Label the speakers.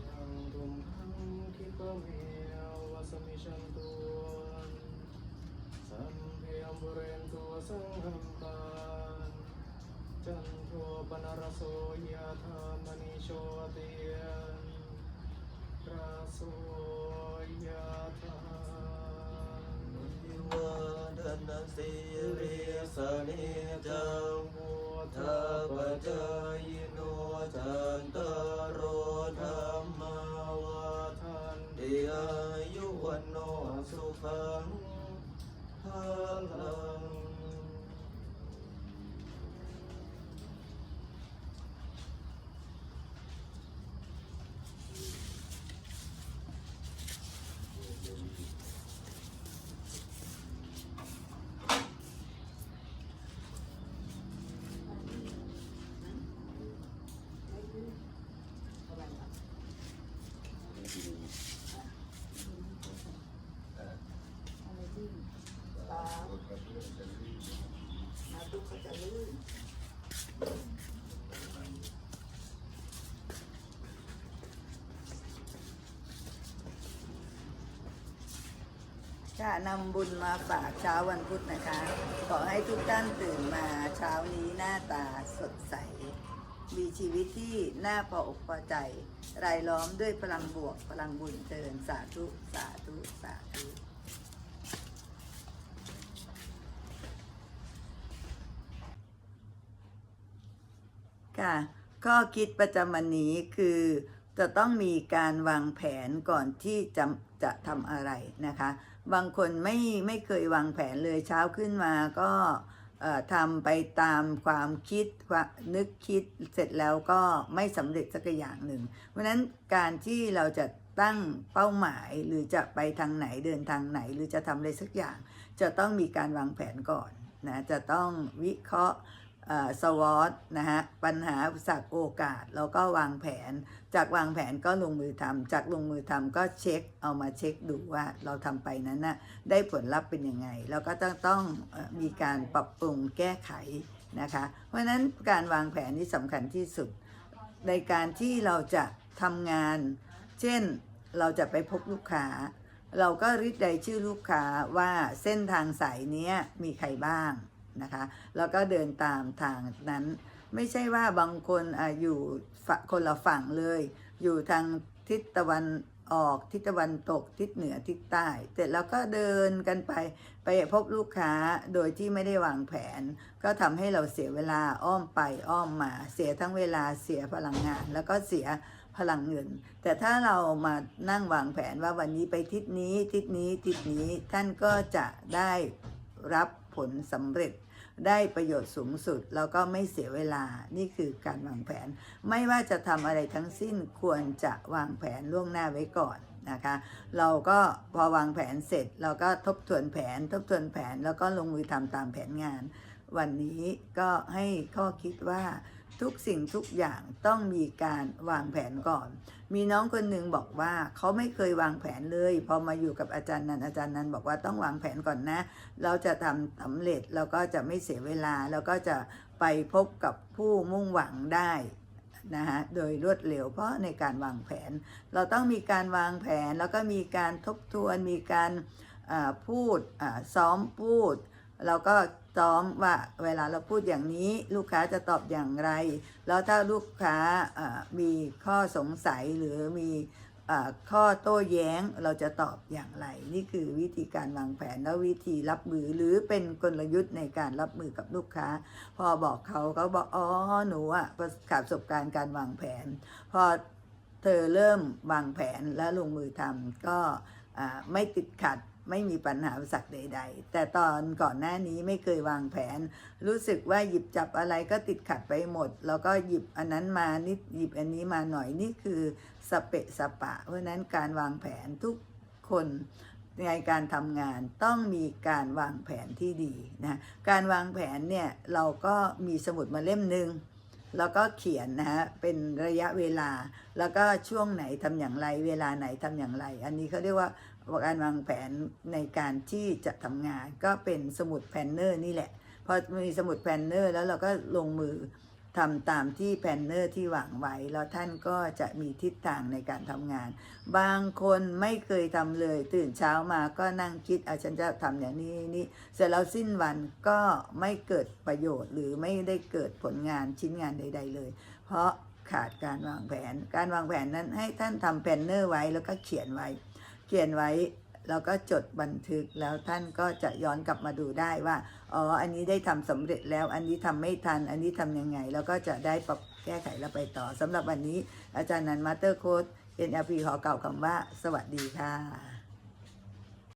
Speaker 1: งปฏิทังทุมหังคิปะเมวะสมิชันตุสัมเพยมบุเรนตุสังหัมปานจันโทปนรโสยะธามณิโชติยนราโสยะธา
Speaker 2: ยิวาดนาสิริสนิจัง
Speaker 1: พุทธ
Speaker 2: ทัปจา ลั
Speaker 3: ค่ะนำบุญมาฝากเช้าวันพุธนะคะ ขอให้ทุกท่านตื่นมาเช้านี้หน้าตาสดใส มีชีวิตที่น่าพออกพอใจ รายล้อมด้วยพลังบวกพลังบุญเตือนสาธุ สาธุ สาธุ ค่ะ ข้อคิดประจำวันนี้คือจะต้องมีการวางแผนก่อนที่จะจะทำอะไรนะคะ บางคนไม่ไม่เคยวางแผนเลยเช้าขึ้นมาก็ทำไปตามความคิดความนึกคิดเสร็จแล้วก็ไม่สำเร็จสักอย่างหนึ่ง เพราะนั้นการที่เราจะตั้งเป้าหมายหรือจะไปทางไหนเดินทางไหน หรือจะทำอะไรสักอย่าง จะต้องมีการวางแผนก่อนนะจะต้องวิเคราะห์ สวอตนะฮะปัญหาอุปสรรคโอกาสแล้วก็วางแผน จากวางแผนก็ลงมือทำจากลงมือทำก็เช็คเอามาเช็คดูว่าเราทำไปนั้นนะ่ะได้ผลลัพธ์เป็นยังไง แล้วก็ต้องต้องอมีการปรับปรุงแก้ไขนะคะ เพราะฉะนั้นการวางแผนนี่สำคัญที่สุด ในการที่เราจะทำงาน เช่นเราจะไปพบลูกค้า เราก็ริดรายชื่อลูกค้าว่าเส้นทางสายนี้มีใครบ้าง นะคะ แล้วก็เดินตามทางนั้น ไม่ใช่ว่าบางคนออยู่คนละฝั่งเลย อยู่ทางทิศตะวันออกทิศตะวันตกทิศเหนือทิศใต้เสร็จแล้วก็เดินกันไปไปพบลูกค้าโดยที่ไม่ได้วางแผน ก็ทำให้เราเสียเวลาอ้อมไปอ้อมมา เสียทั้งเวลาเสียพลังงาน แล้วก็เสียพลังเงิน แต่ถ้าเรามานั่งวางแผนว่าวันนี้ไปทิศนี้ทิศนี้ทิศนี้ท่านก็จะได้รับผลสำเร็จ ได้ประโยชน์สูงสุด แล้วก็ไม่เสียเวลานี่คือการวางแผน ไม่ว่าจะทำอะไรทั้งสิ้นควรจะวางแผนล่วงหน้าไว้ก่อนนะคะ เราก็พอวางแผนเสร็จ เราก็ทบทวนแผน ทบทวนแผนแล้วก็ลงมือทำตามแผนงาน วันนี้ก็ให้ข้อคิดว่า ทุกสิ่งทุกอย่างต้องมีการวางแผนก่อน มีน้องคนหนึ่งบอกว่าเขาไม่เคยวางแผนเลย พอมาอยู่กับอาจารย์นันอาจารย์นันบอกว่าต้องวางแผนก่อนนะ เราจะทำสำเร็จเราก็จะไม่เสียเวลา แล้วก็จะไปพบกับผู้มุ่งหวังได้นะฮะโดยรวดเร็วเพราะในการวางแผน เราต้องมีการวางแผนแล้วก็มีการทบทวนมีการพูดซ้อมพูดเราก็ ซ้อมว่าเวลาเราพูดอย่างนี้ลูกค้าจะตอบอย่างไร แล้วถ้าลูกค้ามีข้อสงสัยหรือมีอข้อโต้แย้งเราจะตอบอย่างไร นี่คือวิธีการวางแผนและวิธีรับมือหรือเป็นกลยุทธ์ในการรับมือกับลูกค้า พอบอกเขาเขาบอกอ๋อหนูอะประประสบการณ์การวางแผน พอเธอเริ่มวางแผนและลงมือทำก็ไม่ติดขัด ไม่มีปัญหาอุปสรรคใด ๆ แต่ตอนก่อนหน้านี้ไม่เคยวางแผน รู้สึกว่าหยิบจับอะไรก็ติดขัดไปหมด แล้วก็หยิบอันนั้นมานิดหยิบอันนี้มาหน่อยนี่คือสเปะสปะ เพราะฉะนั้นการวางแผนทุกคนในการทำงานต้องมีการวางแผนที่ดีนะการวางแผนเนี่ยเราก็มีสมุดมาเล่มหนึ่งแล้วก็เขียนนะฮะเป็นระยะเวลา แล้วก็ช่วงไหนทำอย่างไร เวลาไหนทำอย่างไร อันนี้เขาเรียกว่า การวางแผนในการที่จะทำงานก็เป็นสมุดแพนเนอร์นี่แหละพอมีสมุดแพนเนอร์แล้วเราก็ลงมือทำตามที่แพนเนอร์ที่วางไว้ แล้วท่านก็จะมีทิศทางในการทำงาน บางคนไม่เคยทำเลย ตื่นเช้ามาก็นั่งคิดอาฉันจะทำอย่างนี้นี่เสร็จแล้วสิ้นวันก็ไม่เกิดประโยชน์ หรือไม่ได้เกิดผลงานชิ้นงานใด ๆ เลย เพราะขาดการวางแผน การวางแผนนั้นให้ท่านทำแพนเนอร์ไว้แล้วก็เขียนไว้ เขียนไว้แล้วก็จดบันทึกแล้วท่านก็จะย้อนกลับมาดูได้ว่าอ๋ออันนี้ได้ทำสำเร็จแล้ว อันนี้ทำไม่ทัน อันนี้ทำยังไง แล้วก็จะได้ปรับแก้ไขแล้วไปต่อสำหรับวันนี้อาจารย์นันมาสเตอร์โค้ด NLP ขอกล่าวคำว่า สวัสดีค่ะ